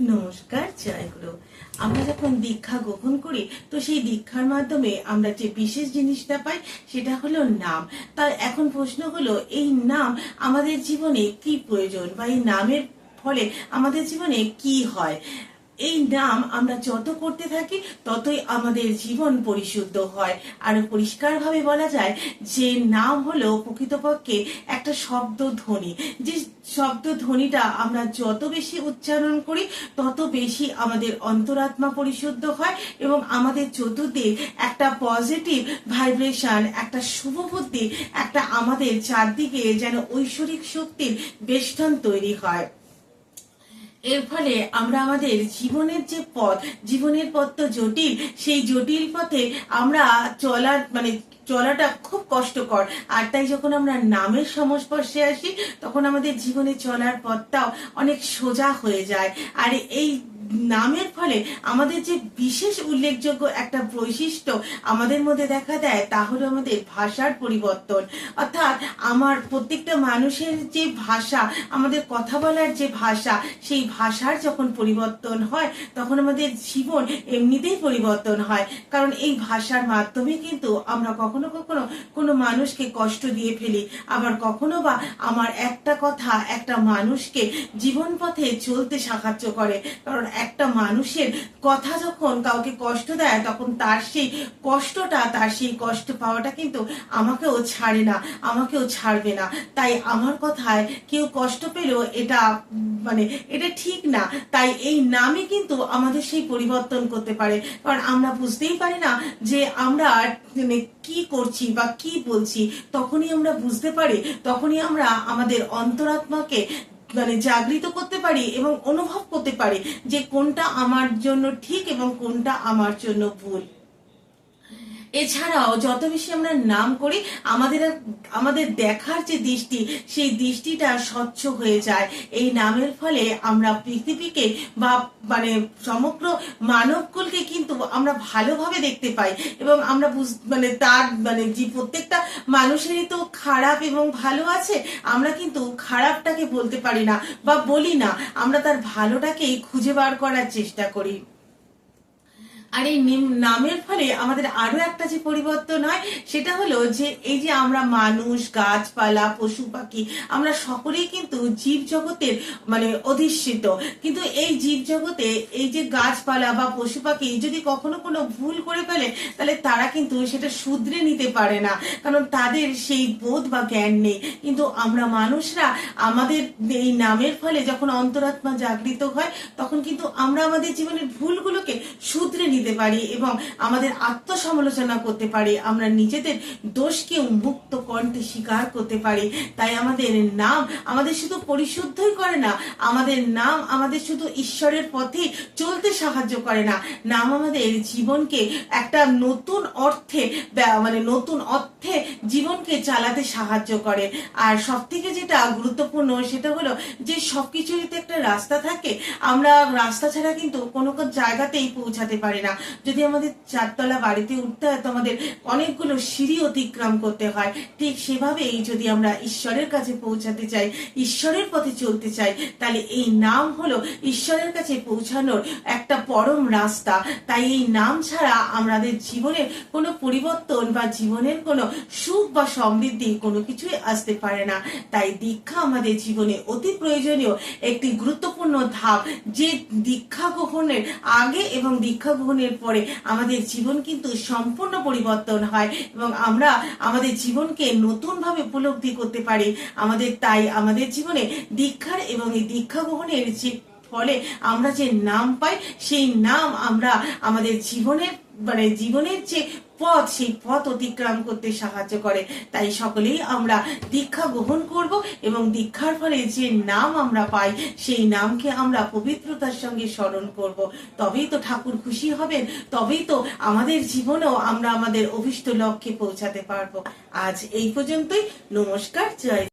নমস্কার, জয়গুরু। আমরা যখন দীক্ষা গ্রহণ করি, তো সেই দীক্ষার মাধ্যমে আমরা যে বিশেষ জিনিসটা পাই, সেটা হলো নাম। তাই এখন প্রশ্ন হলো, এই নাম আমাদের জীবনে কি প্রয়োজন বা এই নামের ফলে আমাদের জীবনে কি হয়? এই নাম আমরা যত করতে থাকি, ততই আমাদের জীবন পরিশুদ্ধ হয়। আর পরিষ্কারভাবে বলা যায় যে নাম হলো প্রকৃতপক্ষে একটা শব্দ ধ্বনি যে শব্দ ধ্বনিটা আমরা যত বেশি উচ্চারণ করি, তত বেশি আমাদের অন্তরাত্মা পরিশুদ্ধ হয় এবং আমাদের চতুর্দিক একটা পজিটিভ ভাইব্রেশন একটা শুভ বুদ্ধি, একটা আমাদের চারদিকে যেন ঐশ্বরিক শক্তির বেষ্টন তৈরি হয়। এর ফলে আমরা আমাদের জীবনের যে পথ, জীবনের পথ তো জটিল, সেই জটিল পথে আমরা চলার মানে চলাটা খুব কষ্টকর। আর তাই যখন আমরা নামের সংস্পর্শে আসি, তখন আমাদের জীবনে চলার পথটাও অনেক সোজা হয়ে যায়। আর এই নামের ফলে আমাদের যে বিশেষ উল্লেখযোগ্য একটা বৈশিষ্ট্য আমাদের মধ্যে দেখা দেয়, তা হলো আমাদের ভাষার পরিবর্তন। অর্থাৎ আমার প্রত্যেকটা মানুষের যে ভাষা, আমাদের কথা বলার যে ভাষা, সেই ভাষার যখন পরিবর্তন হয়, তখন আমাদের জীবন এমনিতেই পরিবর্তন হয়। কারণ এই ভাষার মাধ্যমে কিন্তু আমরা কখনো কখনো কোনো মানুষকে কষ্ট দিয়ে ফেলি, আবার কখনো বা আমার একটা কথা একটা মানুষকে জীবন পথে চলতে সাহায্য করে। কারণ একটা মানুষের কথা যখন কাউকে কষ্ট দেয়, তখন তার সেই কষ্টটা, তার সেই কষ্ট পাওয়াটা কিন্তু আমাকেও ছাড়ে না, আমাকেও ছাড়বে না। তাই আমার কথায় কেউ কষ্ট পেলেও এটা মানে এটা ঠিক না। তাই এই নামে কিন্তু আমাদের সেই পরিবর্তন করতে পারে। কারণ আমরা বুঝতেই পারি না যে আমরা মানে কি করছি বা কি বলছি। তখনই আমরা বুঝতে পারি, তখনই আমরা আমাদের অন্তরাত্মাকে মানে জাগৃত করতে পারি এবং অনুভব করতে পারি যে কোনটা আমার জন্য ঠিক এবং কোনটা আমার জন্য ভুল। এছাড়াও যত বেশি আমরা নাম করি, আমাদের আমাদের দেখার যে দৃষ্টি, সেই দৃষ্টিটা স্বচ্ছ হয়ে যায়। এই নামের ফলে আমরা পৃথিবীকে বা মানে সমগ্র মানবকুলকে কিন্তু আমরা ভালোভাবে দেখতে পাই এবং আমরা মানে তার মানে যে প্রত্যেকটা মানুষেরই তো খারাপ এবং ভালো আছে, আমরা কিন্তু খারাপটাকে বলতে পারি না বা বলি না। আমরা তার ভালোটাকেই খুঁজে বার করার চেষ্টা করি। আর এই নামের ফলে আমাদের আরও একটা যে পরিবর্তন হয়, সেটা হলো যে এই যে আমরা মানুষ, গাছপালা, পশু পাখি, আমরা সকলেই কিন্তু জীব জগতের মানে অধিষ্ঠিত। কিন্তু এই জীব জগতে এই যে গাছপালা বা পশু পাখি যদি কখনো কোনো ভুল করে ফেলে, তাহলে তারা কিন্তু সেটা শুধরে নিতে পারে না। কারণ তাদের সেই বোধ বা জ্ঞান নেই। কিন্তু আমরা মানুষরা আমাদের এই নামের ফলে যখন অন্তরাত্মা জাগৃত হয়, তখন কিন্তু আমরা আমাদের জীবনের ভুলগুলোকে শুধরে নিতে দিতে পারি এবং আমাদের আত্মসমালোচনা করতে পারি, আমরা নিজেদের দোষকে মুক্ত কণ্ঠে স্বীকার করতে পারি। তাই আমাদের নাম আমাদের শুধু পরিশুদ্ধই করে না, আমাদের নাম আমাদের শুধু ঈশ্বরের পথে চলতে সাহায্য করে না। নাম আমাদের জীবনকে একটা নতুন অর্থে মানে নতুন অর্থে জীবনকে চালাতে সাহায্য করে। আর সব থেকে যেটা গুরুত্বপূর্ণ সেটা হলো যে সবকিছুরই তো একটা রাস্তা থাকে, আমরা রাস্তা ছাড়া কিন্তু কোনো জায়গাতেই পৌঁছাতে পারি না। যদি আমাদের চারতলা বাড়িতে উঠতে হয়, তো আমাদের অনেকগুলো সিঁড়ি অতিক্রম করতে হয়। ঠিক সেভাবেই যদি আমরা ঈশ্বরের কাছে পৌঁছাতে চাই, ঈশ্বরের পথে চলতে চাই, তাহলে এই নাম হলো ঈশ্বরের কাছে পৌঁছানোর একটা পরম রাস্তা। তাই এই নাম ছাড়া আমাদের জীবনের কোনো পরিবর্তন বা জীবনের কোনো সুখ বা সমৃদ্ধি কোনো কিছুই আসতে পারে না। তাই দীক্ষা আমাদের জীবনে অতি প্রয়োজনীয় একটি গুরুত্বপূর্ণ ধাপ। যে দীক্ষা গ্রহণের আগে এবং দীক্ষা গ্রহণের পরে আমাদের জীবন কিন্তু সম্পূর্ণ পরিবর্তন হয় এবং আমরা আমাদের জীবনকে নতুনভাবে উপলব্ধি করতে পারি। আমাদের তাই আমাদের জীবনে দীক্ষার এবং এই দীক্ষা গ্রহণের যে ফলে আমরা যে নাম পাই, সেই নাম আমরা আমাদের জীবনের মানে জীবনের যে পথ, সেই পথ অতিক্রম করতে সাহায্য করে। তাই সকলেই আমরা দীক্ষা গ্রহণ করব এবং দীক্ষার ফলে যে নাম আমরা পাই, সেই নামকে আমরা পবিত্রতার সঙ্গে স্মরণ করব। তবেই তো ঠাকুর খুশি হবেন, তবেই তো আমাদের জীবনেও আমরা আমাদের অভিষ্ট লক্ষ্যে পৌঁছাতে পারব। আজ এই পর্যন্তই। নমস্কার, জয়